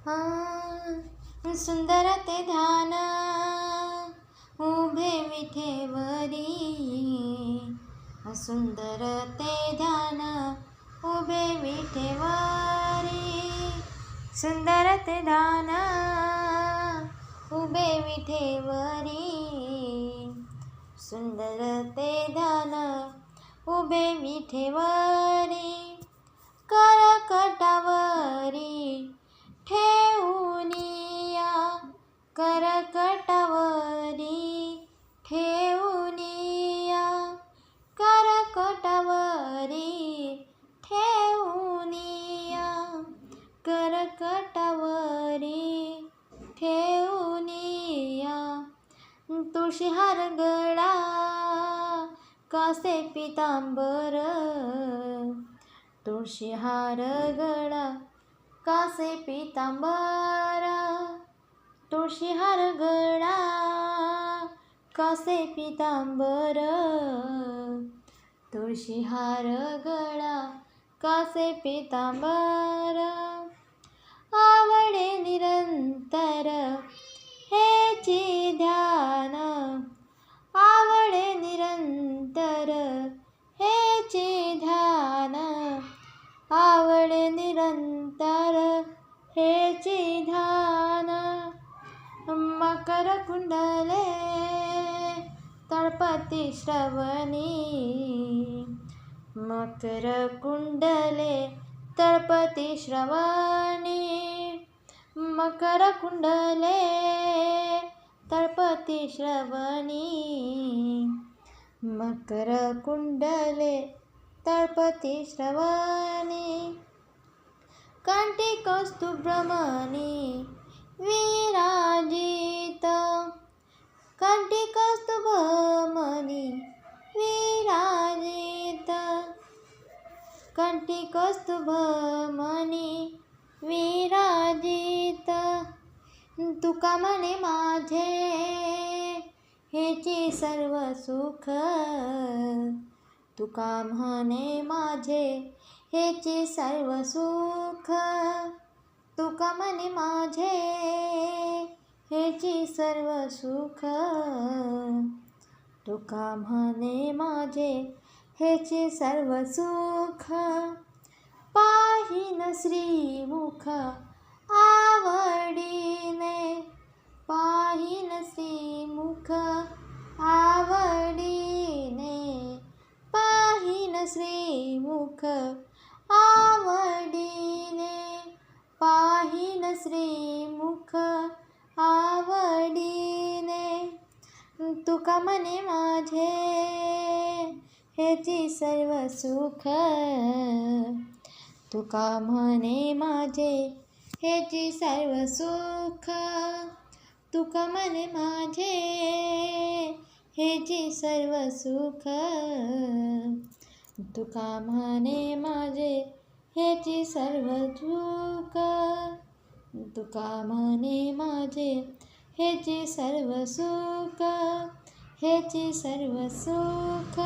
हा सुंदर ते ध्यान उभे विठेवरी. सुंदर ते ध्यान उभे विठेवरी. सुंदर ते ध्यान उभे विठेवरी. सुंदर ते ध्यान उभे विठेवरी. करकटवरी ठेवूनिया करकटवरी ठेवूनिया करकटवरी ठेवूनिया तुळशी हरगडा कासे पितांबर? तुळशी हारगडा कासे पितांबर? तुळशीहार गळा कासे पितांबर. तुळशीहार गळा कासे पितांबर. आवडे निरंतर हेची ध्यान. आवडे निरंतर हेची ध्यान. आवडे निरंतर हेची ध्यान. मकर कुंडले तळपती श्रवणी मकर कुंडले तळपती श्रवणी मकर कुंडले तळपती श्रवणी मकर कुंडले तळपती श्रवणी कांटी कौस्तुभ्रमणी विराजित। कांटी कौस्तुभमणी विराजित। कंठी विराजित। तुका म्हणे माझे हेचे सर्व सुख. तुका म्हणे माझे हेचे सर्व सुख. तुका म्हणे माझे सर्व सुख. तुका म्हणे माझे हेचे सर्व सुख. पाहिन श्रीमुख आवडीने पाहिन श्रीमुख आवडीने पाहिन श्रीमुख आवडीने पाहिन श्रीमुख तुका मने माझे. हेची सर्व सुख. तुका म्हणे माझे. हेची सर्व सुख. तुका मने माझे. हेची सर्व सुख. तुका म्हणे माझे. हेची सर्व सुख. तुका म्हणे माझे. हेचे सर्व सुख हेचे सर्व सुख.